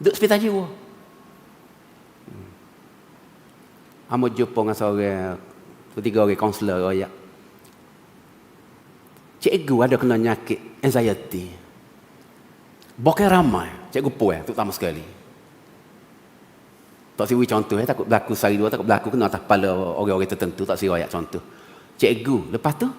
Duduk hospital jiwa. Hmm. Amo jumpa dengan seorang tiga orang kaunselor royak. Cikgu ada kena nyakit anxiety. Bukan ramai, cikgu puan terutama sekali. Tak siwi contoh eh, takut berlaku sehari dua, takut berlaku kena atas kepala orang-orang tertentu, tak siwi ayat contoh. Cikgu, lepas tu,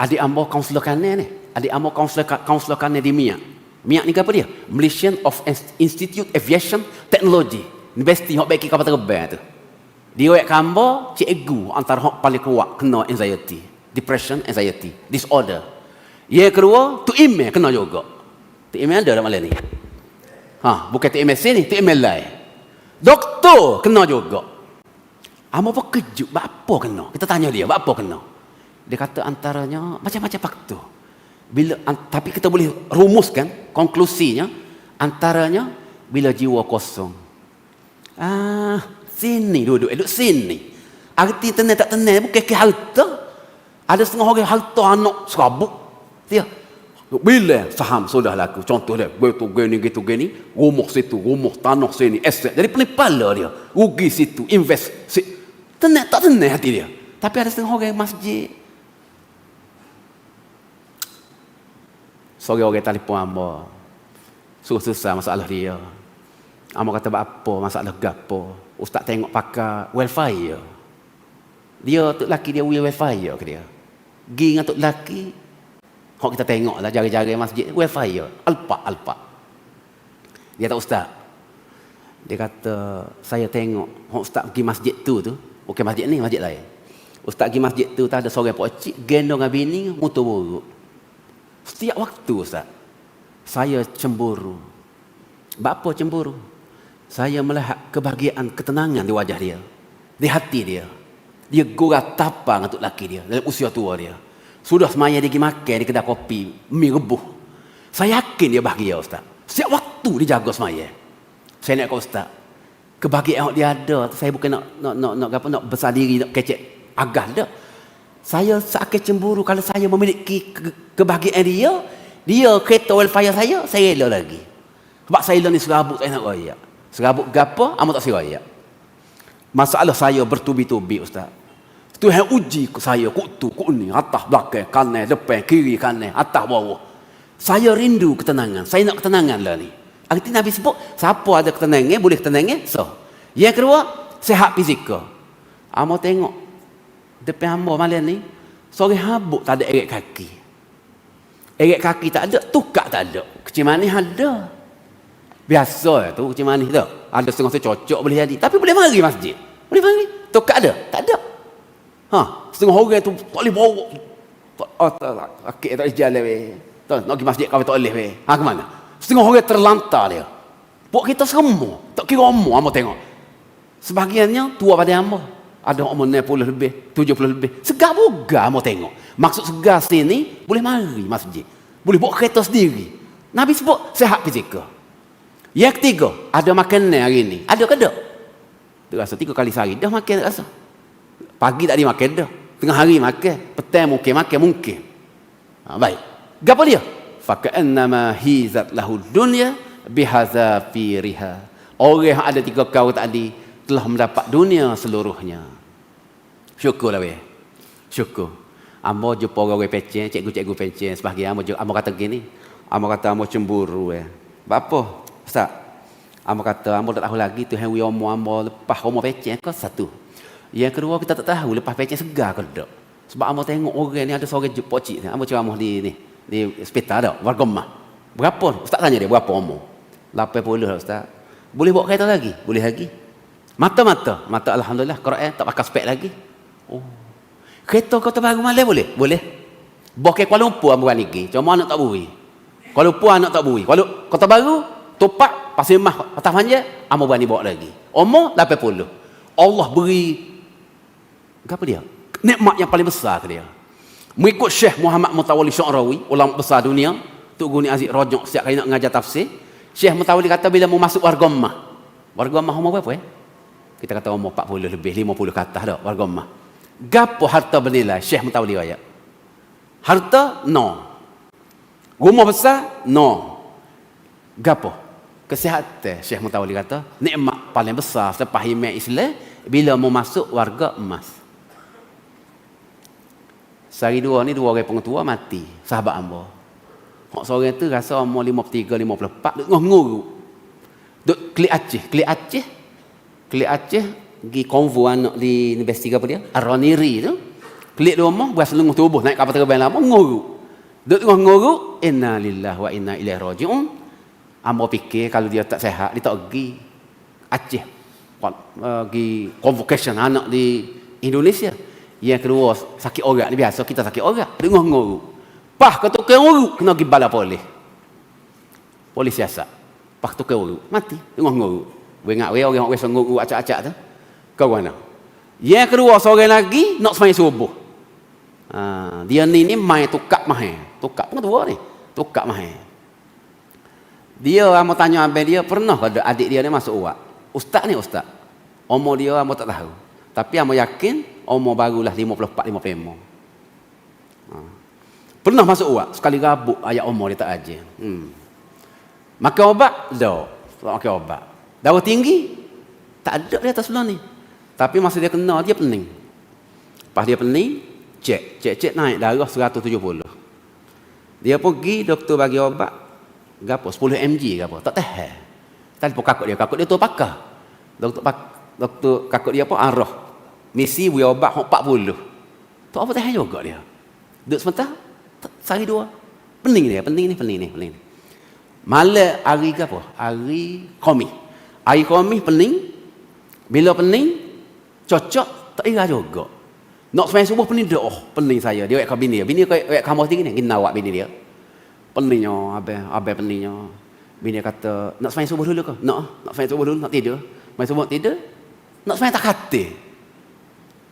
adik ambo kaunselor kanan ni, adik ambo kaunselor kanan di Miak. Miak ni apa dia? Malaysian of Institute Aviation Technology. Universiti hok bagi kapal terbang tu. Dia ayat kambo, cikgu antara hok paling kuat kena anxiety, depression, anxiety, disorder. Yang kedua, tu email kena juga. Tu email ada dalam malam ni. Ha, bukan tu email sini, tu email lain. Doktor kena juga. Amo apa kejut, apa kena? Kita tanya dia, apa kena? Dia kata antaranya macam-macam faktor. Bila tapi kita boleh rumuskan konklusinya antaranya bila jiwa kosong. Ah, sini duduk, duduk sini. Arti tenang tak tenang bukan ke harta. Ada setengah orang harta anak serabut. Dia bila saham sudah laku. Contoh dia, betul gini, gitu gini. Rumah situ, rumah tanah sini, aset. Jadi pala dia. Rugi situ, invest. Si. Tak tenang hati dia. Tapi ada setengah orang masjid. Seorang orang telefon hamba. Suruh susah masalah dia. Hamba kata apa masalah gapo. Ustaz tengok pakai welfare. Dia tu laki dia welfare ke dia. Gi dengan tu laki, Hak kita tengok lah jari-jari masjid. Wifi ya. Alpak, alpak. Dia tak ustaz. Dia kata, saya tengok. Hak ustaz pergi masjid tu tu. Bukan masjid ni, masjid lain. Ustaz pergi masjid tu, tak ada seorang pocik. Gendong dengan bini, mutu buruk. Setiap waktu ustaz. Saya cemburu. Bapa cemburu? Saya melihat kebahagiaan, ketenangan di wajah dia. Di hati dia. Dia gurah tapang untuk laki dia. Dalam usia tua dia. Sudah semaya dia pergi makan di kedai kopi, mi rebuh. Saya yakin dia bahagia Ustaz. Setiap waktu dia jaga semaya. Saya nak kata Ustaz, kebahagiaan dia ada. Saya bukan nak nak nak nak, apa, nak besar diri, nak kecek agah dah. Saya sakit cemburu kalau saya memiliki ke, kebahagiaan dia, dia kereta welfare saya, saya rela lagi. Sebab saya ni serabut saya nak raya. Serabut gapo, amat tak seraya. Masalah saya bertubi-tubi Ustaz. Tuhan uji saya, kutu, ni, atas, belakang, kanan, depan, kiri, kanan, atas, bawah. Saya rindu ketenangan. Saya nak ketenangan lah ni. Arti Nabi sebut, siapa ada ketenangan, boleh ketenangan, so. Yang kedua, sehat fizikal. Amo tengok, depan hamba malam ni, sore habuk tak ada eret kaki. Eret kaki tak ada, tukak tak ada. Kecil manis ada. Biasa tu, kecil manis tu. Ada setengah saya cocok boleh jadi. Tapi boleh mari masjid. Boleh mari. Tukak ada? Tak ada. Ha, setengah orang tu tak boleh bawa. Tak, oh, tak, tak, tak, tak jalan weh. Tak, nak pergi masjid kau tak boleh weh. Ha, ke mana? Setengah orang terlantar dia. Buat kita semua. Tak kira umur, amo tengok. Sebahagiannya tua pada amo. Ada umur 60 lebih, 70 lebih. Segar boga amo tengok. Maksud segar sini, boleh mari masjid. Boleh bawa kereta sendiri. Nabi sebut, sehat fizikal. Yang ketiga, ada makanan hari ini. Ada ke tak? Dia rasa tiga kali sehari. Dah makan rasa. Pagi tak makan dah. Tengah hari makan. Petang mungkin makan mungkin. Ha, baik. Gapa dia? Faka'annama hizat lahu dunya bihaza firiha. Orang yang ada tiga kau tadi telah mendapat dunia seluruhnya. Syukurlah weh. Syukur. Amo jumpa orang pecen, cikgu-cikgu pecen sebahagian amo amo kata gini. Amo kata amo cemburu ya. Apa? Ustaz. Amo kata amo tak tahu lagi tu yang amo amo lepas amo pecen ke satu. Yang kedua kita tak tahu lepas pecah segar ke tak. Sebab amo tengok orang ni ada seorang pocik ni. Amo ceramah di ni di hospital dak, warga mah. Berapa? Ustaz tanya dia berapa umur? 80 lah ustaz. Boleh bawa kereta lagi? Boleh lagi. Mata-mata, mata alhamdulillah Quran tak pakai spek lagi. Oh. Kereta kau terbaru malam boleh? Boleh. Bawa ke Kuala Lumpur ambo ni. Cuma anak tak buri. Kuala Lumpur anak tak buri. Kuala kota baru topak pasir mah atas manja amo berani bawa lagi. Umur 80. Allah beri apa dia? Nikmat yang paling besar ke dia. Mengikut Syekh Muhammad Mutawali Syu'rawi, ulama besar dunia, Tok Guni Aziz Rojok setiap kali nak mengajar tafsir, Syekh Mutawali kata bila mau masuk warga emas. Warga emas umur berapa eh? Kita kata umur 40 lebih, 50 ke atas dah warga emas. Gapo harta bernilai Syekh Mutawali ayat? Harta no. Rumah besar no. Gapo? Kesihatan Syekh Mutawali kata, nikmat paling besar selepas iman Islam bila mau masuk warga emas. Sehari dua ni dua orang pengetua mati, sahabat ambo. Hak seorang tu rasa umur 53 54 duk nguruk. Duk klik Aceh, klik Aceh. Klik Aceh pergi konvo anak di universiti apa dia? Aroniri tu. Klik di rumah buat seluruh tubuh naik kapal terbang lama nguruk. Duk tengah nguruk, inna lillahi wa inna ilaihi raji'un. Ambo fikir kalau dia tak sehat, dia tak pergi Aceh. Pergi convocation anak di Indonesia. Yang kedua, sakit orat ni biasa kita sakit orat. Dengar nguruk. Pah kata tukang uruk kena pergi bala polis. Polis siasat. Pah tukang uruk. Mati. Dengar nguruk. We ingat we orang orang nguruk acak-acak tu. Kau mana? Yang kedua seorang lagi nak semai subuh. Ha, dia ni ni mai tukak mahal. Tukak pun tua ni. Tukak mahal. Dia mau tanya abang dia pernah ada adik dia ni masuk uak. Ustaz ni ustaz. Umur dia amo tak tahu. Tapi amo yakin umur barulah 54 55. Ha. Pernah masuk uak sekali gabuk ayat umur dia tak aja. Hmm. Makan obat? Tak. Tak makan obat. Darah tinggi? Tak ada di atas sebelah ni. Tapi masa dia kena, dia pening. Lepas dia pening, cek. Cek-cek naik darah 170. Dia pergi, doktor bagi obat. Gapo? 10 mg apa? Tak tahan. Telefon kakak dia. Kakak dia tu pakar. Doktor, pak, doktor kakak dia pun arah. Misi beri obat 40. Tak apa tahan juga dia. Duduk sebentar, sehari dua. Pening dia, pening ni, pening ni, pening ni. Malam hari ke apa? Hari komi. Hari komi pening. Bila pening, cocok, tak ira juga. Nak sembahyang subuh pening dia. Oh, pening saya. Dia wek bini dia. Bini kau wek kamu tinggi ni. Gina awak bini dia. Peningnya, abe, abe peningnya. Bini kata, nak sembahyang subuh dulu ke? Nak, nak sembahyang subuh dulu, nak tidur. Sembahyang subuh tidur. Nak sembahyang tak kata.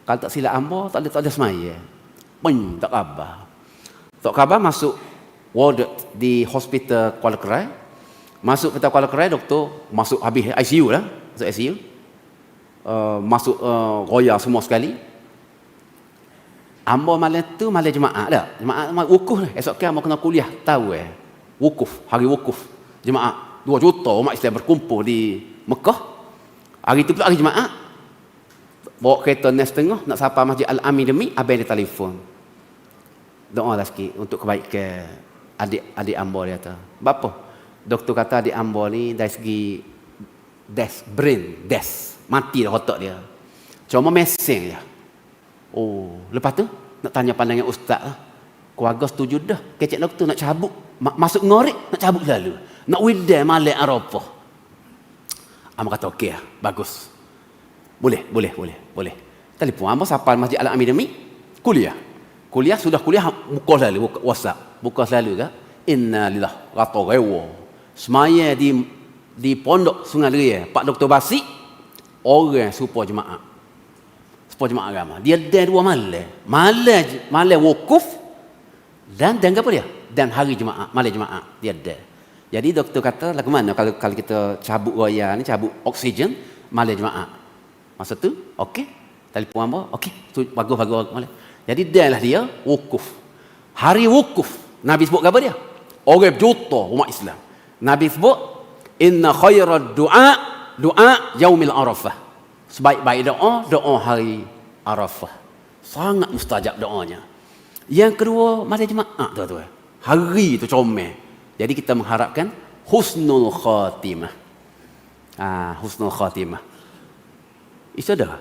Kalau tak silap ambo, tak ada tak ada sembahyang. Peng, tak khabar. Tak khabar masuk ward di hospital Kuala Kerai. Masuk hospital Kuala Kerai, doktor masuk habis ICU lah. Masuk ICU. Uh, masuk uh, roya semua sekali. Ambo malam tu malam jemaah dah. Jemaah malam wukuf lah. Esok kan kena kuliah tahu eh. Wukuf, hari wukuf. Jemaah 2 juta umat Islam berkumpul di Mekah. Hari tu pula hari jemaah. Bawa kereta nes tengah nak sapa Masjid Al-Amin demi abang dia telefon. Doa lah sikit untuk kebaikan adik adik ambo dia kata. Bapa? Doktor kata adik ambo ni dari segi des brain des mati dah otak dia. Cuma meseng je. Oh, lepas tu nak tanya pandangan ustaz lah. Keluarga setuju dah. Kecek doktor nak cabut. Masuk ngorek, nak cabut lalu. Nak widai malik Arafah. Amba kata okey lah. Bagus. Boleh, boleh, boleh, boleh. Telefon Amba sampai Masjid Al-Amin demi kuliah. Kuliah sudah kuliah buka selalu buka WhatsApp. Buka selalu ke? Inna lillah rata rewa. Semaya di di pondok Sungai Leria, Pak Doktor Basi orang supaya jemaah supaya jemaah agama. Dia ada dua malam. Malam malam wukuf dan dan apa dia? Dan hari jemaah, malam jemaah dia ada. Jadi doktor kata lagu mana kalau kalau kita cabut raya ni cabut oksigen malam jemaah. Masa tu okey. Telefon apa? Okey. Tu bagus bagus malam. Jadi dia lah dia wukuf. Hari wukuf. Nabi sebut apa dia? Orang juta umat Islam. Nabi sebut inna khairad du'a du'a yaumil arafah. Sebaik-baik doa, doa hari Arafah. Sangat mustajab doanya. Yang kedua, mari jemaah tuan-tuan. Hari itu comel. Jadi kita mengharapkan husnul khatimah. Ah, husnul khatimah. Itu dah.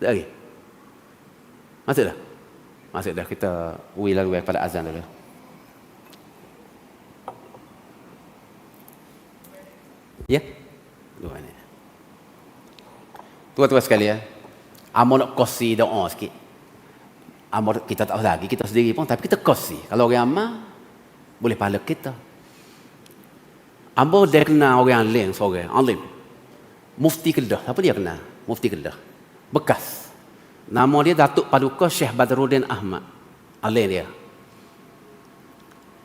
Lagi? Masuk dah? Masuk dah. Kita ui lalu pada azan dulu. Ya? Dua ni. Tuan-tuan sekalian, amo nak kosi doa sikit. Amo kita tak lagi, kita sendiri pun tapi kita kosi. Kalau orang amal boleh pahala kita. Amo dia kenal orang lain seorang, alim. Mufti Kedah, apa dia kenal? Mufti Kedah. Bekas. Nama dia Datuk Paduka Syekh Badruddin Ahmad. Alim dia.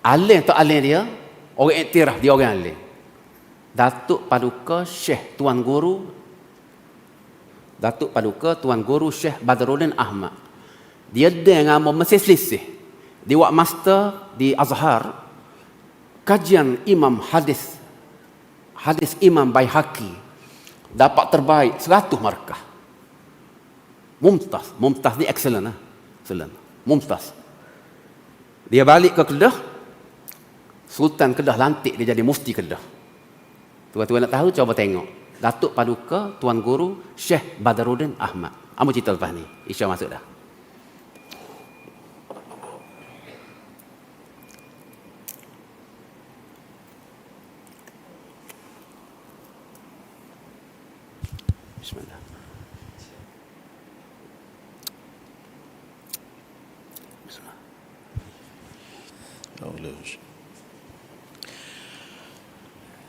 Alim tak alim dia, orang iktiraf dia orang alim. Datuk Paduka Syekh Tuan Guru Datuk Paduka Tuan Guru Syekh Badruddin Ahmad. Dia dengan Mesir Selisih. Dia buat master di Azhar. Kajian Imam Hadis hadis Imam Baihaqi dapat terbaik 100 markah. Mumtaz, mumtaz ni excellent lah. Excellent. Mumtaz. Dia balik ke Kedah. Sultan Kedah lantik dia jadi mufti Kedah. Tuan-tuan nak tahu coba tengok. Datuk Paduka Tuan Guru Syekh Badaruddin Ahmad. Apa cerita lepas ni? Isya masuk dah. Bismillah. Bismillah.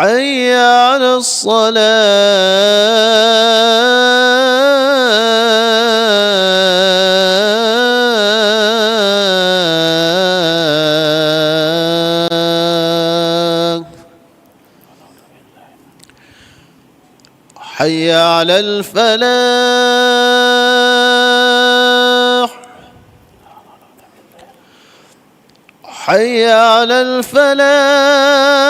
حي على الصلاة. حي على الفلاح. حي على الفلاح.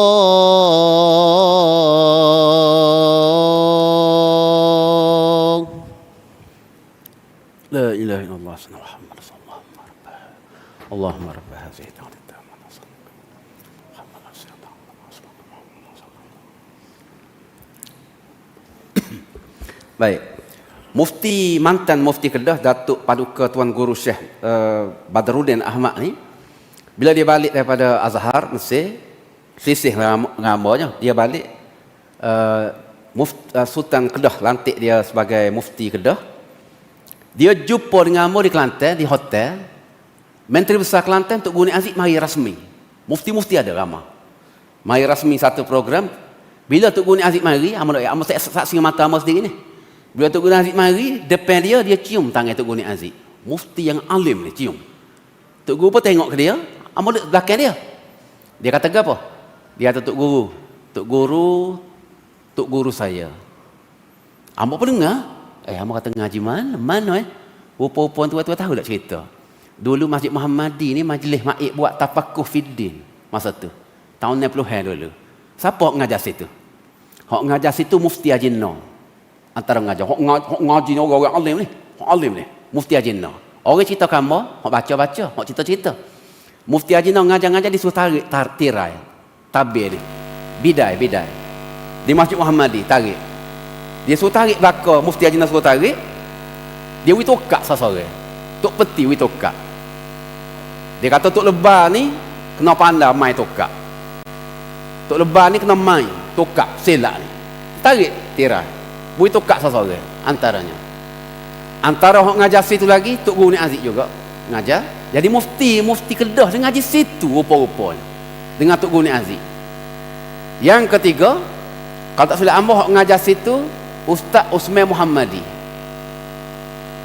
Baik. Mufti mantan Mufti Kedah Datuk Paduka Tuan Guru Syekh uh, Badruddin Ahmad ni bila dia balik daripada Azhar Mesir sisih ramanya dia balik uh, Muft, uh, Sultan Kedah lantik dia sebagai Mufti Kedah dia jumpa dengan Amor di Kelantan di hotel. Menteri Besar Kelantan Tok Guni Aziz mari rasmi. Mufti-mufti ada ramah. Mari rasmi satu program. Bila Tok Guni Aziz mari, Amor saya saksi mata Amor sendiri ni. Bila Tok Guni Aziz mari, depan dia dia cium tangan Tok Guni Aziz. Mufti yang alim ni cium. Tok Guru pun tengok ke dia, duduk belakang dia. Dia kata apa? Dia kata Tok Guru, Tok Guru, Tok Guru saya. Amor pun dengar. Eh, Amor kata ngaji mana? Mana eh? Rupa-rupa tua-tua tahu tak cerita? Dulu Masjid Muhammadi ni majlis maik buat tafakuh fiddin masa tu. Tahun 60-an dulu. Siapa ngajar situ? Hok ngajar situ Mufti Ajinno. Antara ngajar. Hok ngaji, hok ngaji ni orang-orang alim ni. Hok alim ni. Mufti Ajinno. Orang cerita kamu, hok baca-baca, hok cerita-cerita. Mufti Ajinno ngajar-ngajar di suruh tarik, tar, tirai. Tabir ni. Bidai, bidai. Di Masjid Muhammadi, tarik. Dia suruh tarik belakang, Mufti Ajinno suruh tarik. Dia witokak seseorang. Tok peti witokak. Dia kata Tok Lebar ni kena pandai main tokak. Tok Lebar ni kena main tokak selak ni. Tarik tirai. Bui seseorang antaranya. Antara orang ngajar situ lagi Tok Guru ni Aziz juga ngajar. Jadi mufti, mufti Kedah dia ngaji situ rupa-rupanya. Dengan Tok Guni Aziz. Yang ketiga, kalau tak silap ambo hok ngajar situ Ustaz Usman Muhammadi.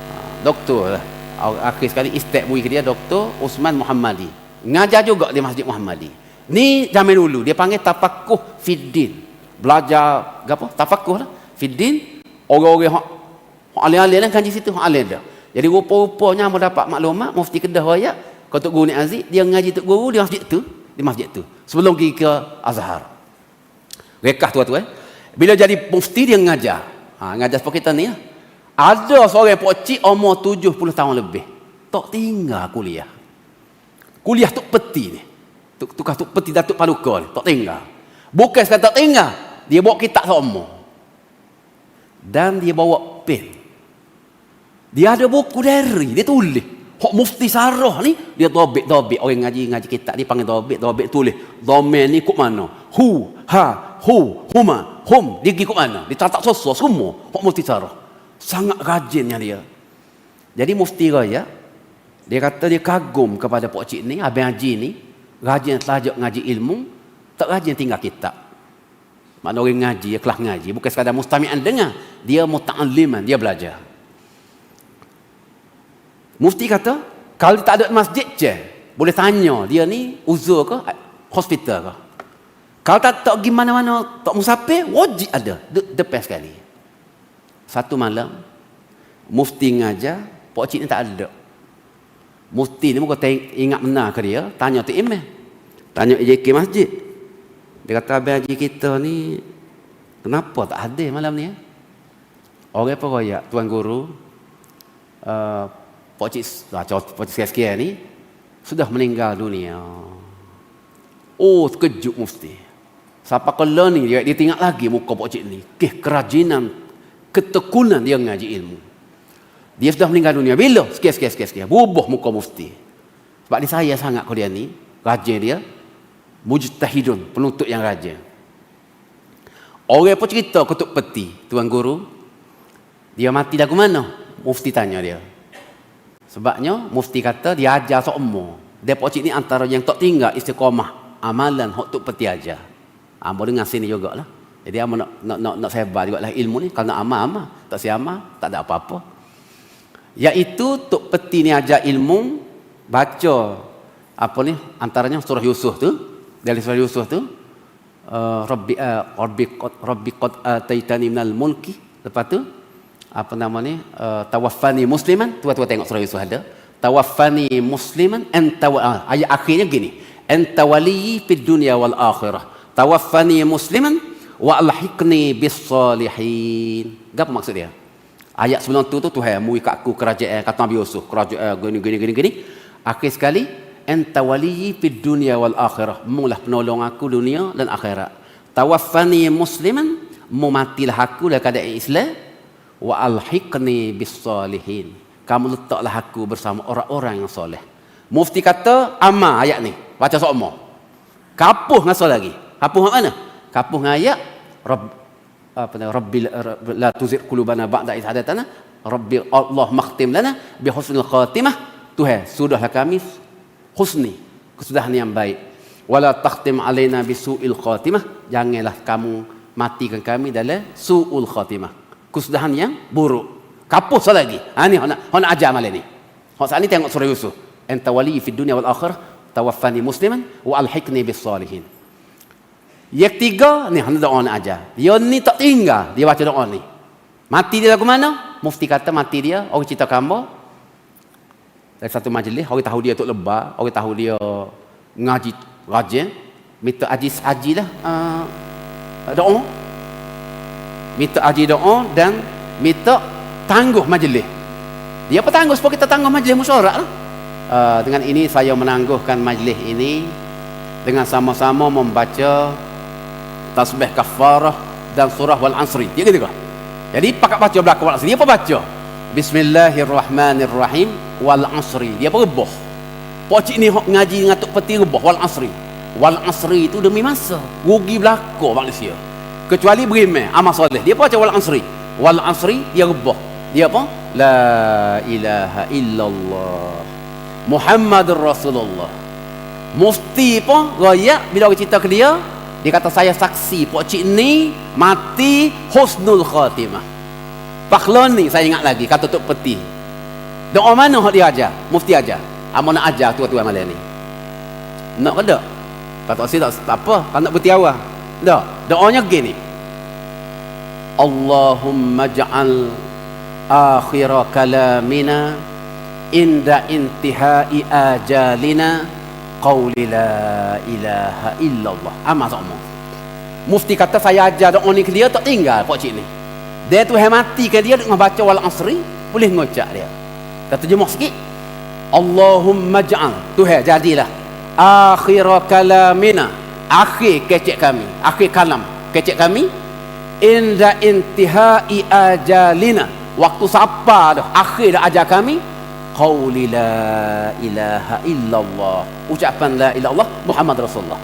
Ha, doktor lah. Akhir sekali istek bui dia Doktor Usman Muhammadi. Ngajar juga di Masjid Muhammadi. Ni zaman dulu dia panggil tafakuh fiddin. Belajar apa? Tafakuh lah. Fiddin orang-orang hok hok alim-alim lah ngaji situ hok alim dah. Jadi rupa-rupanya mau dapat maklumat mufti Kedah raya kau Tok Guru Ni Aziz dia ngaji Tok Guru di masjid tu, di masjid tu. Sebelum pergi ke Azhar. Rekah tu tu eh. Bila jadi mufti dia ngajar. Ha, ngajar seperti kita ni lah. Ada seorang pokcik umur 70 tahun lebih. Tak tinggal kuliah. Kuliah tu peti ni. Tuk, tukar tu peti Datuk Paluka ni. Tak tinggal. Bukan sekadar tak tinggal. Dia bawa kitab semua. Dan dia bawa pen. Dia ada buku dari, dia tulis. Hak mufti sarah ni, dia dobik-dobik. Orang ngaji ngaji kitab, dia panggil dobik-dobik tulis. Domain ni kok mana? Hu, ha, hu, huma, hum. Dia pergi kok mana? Dia tatak sosok semua. Hak mufti sarah. Sangat rajinnya dia. Jadi mufti raya, dia kata dia kagum kepada Pak Cik ni, Abang Haji ni. Rajin tajuk ngaji ilmu, tak rajin tinggal kitab. Makna orang ngaji, dia kelas ngaji. Bukan sekadar mustami'an dengar. Dia muta'aliman, dia belajar. Mufti kata, kalau tak ada masjid je, boleh tanya dia ni uzur ke hospital ke. Kalau tak tak pergi mana-mana, tak musafir, wajib ada. De depan sekali. Satu malam, mufti ngajar, Pak Cik ni tak ada. Mufti ni muka ingat benar ke dia, tanya tu imam. Tanya EJK masjid. Dia kata, Abang Haji kita ni, kenapa tak hadir malam ni? Ya? Orang apa royak, Tuan Guru, uh, Pak Cik, ah, Pak Cik sekian ni, sudah meninggal dunia. Oh, terkejut mufti. Siapa kala ni, dia, dia tengok lagi muka Pak Cik ni. Keh, kerajinan, ketekunan dia ngaji ilmu. Dia sudah meninggal dunia. Bila? Sekian, sekian, sekian, sekian. Bubuh muka mufti. Sebab dia saya sangat kau dia ni. Rajin dia. Mujtahidun. Penuntut yang rajin. Orang pun cerita ketuk peti. Tuan Guru. Dia mati lagu mana? Mufti tanya dia. Sebabnya mufti kata dia ajar semua. Dia pocik ni antara yang tak tinggal istiqamah amalan hok tuk peti aja. Amo ah, dengan sini jugalah. Jadi amo nak nak nak, nak sebar jugalah ilmu ni kalau nak amal amal, tak si amal, tak ada apa-apa. Iaitu tuk peti ni ajar ilmu baca apa ni antaranya surah Yusuf tu dari surah Yusuf tu uh, rabbi uh, rabbi qad rabbi qad ataitani minal mulki. Lepas tu apa nama ni? Uh, tawaffani musliman. Tuan-tuan tengok surah Yusuf ada. Tawaffani musliman anta ayat akhirnya gini anta wali fid dunya wal akhirah. Tawaffani musliman wa alhiqni bis salihin. Apa maksud dia? Ayat sebelum tu tu Tuhan mu kat aku kerajaan kata Nabi Yusuf. Kerajaan gini gini gini gini. Akhir sekali anta waliyyi fid dunya wal akhirah. Mulah penolong aku dunia dan akhirat. Tawaffani musliman mu matilah aku dalam keadaan Islam wa alhiqni bis salihin. Kamu letaklah aku bersama orang-orang yang soleh. Mufti kata amma ayat ni. Baca semua. Kapuh ngasal lagi. Kapuh mana? Kapuh ayat Rabb apa nama rabbi la tuzigh qulubana ba'da idh hadatana rabbi Allah makhtim lana bi husnil khatimah Tuhan sudahlah kami husni kesudahan yang baik wala takhtim alaina bi su'il khatimah janganlah kamu matikan kami dalam su'ul khatimah kesudahan yang buruk kapuh lagi ha ni nak nak ajar malam ni sat ni tengok surah Yusuf anta wali fid dunya wal akhirah tawaffani musliman wa alhiqni bis salihin yang ketiga, ni hendak doa nak ajar. Dia ni tak tinggal, dia baca doa ni. Mati dia lagu mana? Mufti kata mati dia, orang cerita kamu. Dari satu majlis, orang tahu dia tu lebar, orang tahu dia ngaji rajin. Minta aji aji lah uh, doa. Minta aji doa dan minta tangguh majlis. Dia apa tangguh supaya kita tangguh majlis musyawarah lah. Uh, dengan ini saya menangguhkan majlis ini dengan sama-sama membaca tasbih kafarah dan surah wal ansri dia kata jadi pakat baca belakang wal ansri dia apa baca bismillahirrahmanirrahim wal ansri dia apa? Rebah pocik ni ngaji ngatuk peti rebah wal ansri wal ansri itu demi masa. Rugi belakang manusia. Kecuali berimeh amal soleh. Dia apa baca wal ansri wal ansri dia rebah dia apa? La ilaha illallah. Muhammadur Rasulullah. Mufti pun royak. Bila orang cerita ke dia, dia kata saya saksi pok cik ni mati husnul khatimah. Pakhlon ni saya ingat lagi kata Tok Peti. Doa mana hak dia ajar? Mufti ajar. Amo nak ajar tua-tua malam ni. Nak ke tak? Kata si tak, tak apa, kan nak bertiawa. Tak. Doanya gini. Allahumma ja'al akhira kalamina inda intihai ajalina qawli la ilaha illallah. Amat sama. Mufti kata saya ajar doa ni ke dia tak tinggal pak cik ni. Dia tu hai mati ke dia dengan baca wal asri boleh ngocak dia. Kata jemaah sikit. Allahumma ja'al. Tuhan jadilah. Akhir kalamina. Akhir kecek kami. Akhir kalam. Kecek kami. Inda intihai ajalina. Waktu siapa dah. Akhir dah ajar kami. Qauli la ilaha illallah. Ucapan la ilaha illallah Muhammad Rasulullah.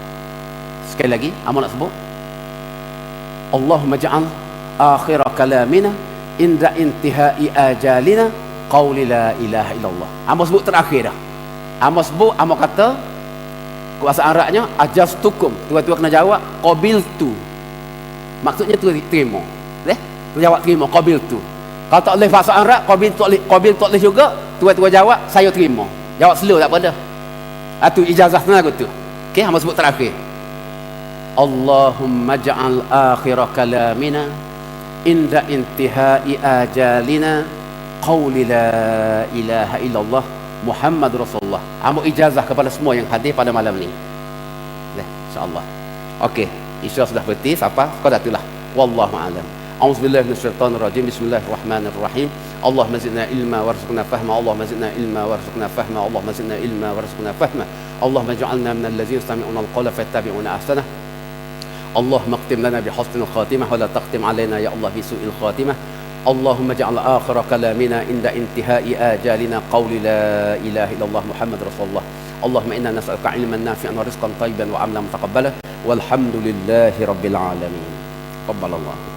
Sekali lagi apa nak sebut. Allahumma ja'al. Akhir kalamina. Inda intihai ajalina qauli la ilaha illallah. Apa sebut terakhir dah. Apa sebut apa kata kuasa Arabnya ajastukum. Tua-tua kena jawab qabiltu. Maksudnya tu terima. Eh tu jawab terima qabiltu. Kalau tak boleh bahasa Arab qabil tak boleh qabil tak boleh juga. Tua-tua jawab saya terima. Jawab slow tak apa dah. Itu ijazah sana tu. Okey hamba sebut terakhir. Allahumma ja'al akhir kalamina inda intihai ajalina قول لا إله إلا الله محمد رسول الله. عمو إجازة kepada semua yang hadir pada malam ini. Ya, insyaAllah. Ok insyaAllah sudah berhenti apa? Sekadar itulah. Wallahu a'lam. أعوذ بالله من الشيطان الرجيم بسم الله الرحمن الرحيم اللهم زدنا علما وارزقنا فهما اللهم زدنا علما وارزقنا فهما اللهم زدنا علما وارزقنا فهما اللهم اجعلنا من الذين يستمعون القول فيتبعون أحسنه اللهم اختم لنا بحسن الخاتمة ولا تختم علينا يا الله بسوء الخاتمة اللهم اجعل آخر كلامنا عند انتهاء آجالنا قول لا إله إلا الله محمد رسول الله. اللهم إنا نسألك علما نافعا ورزقا طيبا وعملا متقبلا. والحمد لله رب العالمين. قبل الله.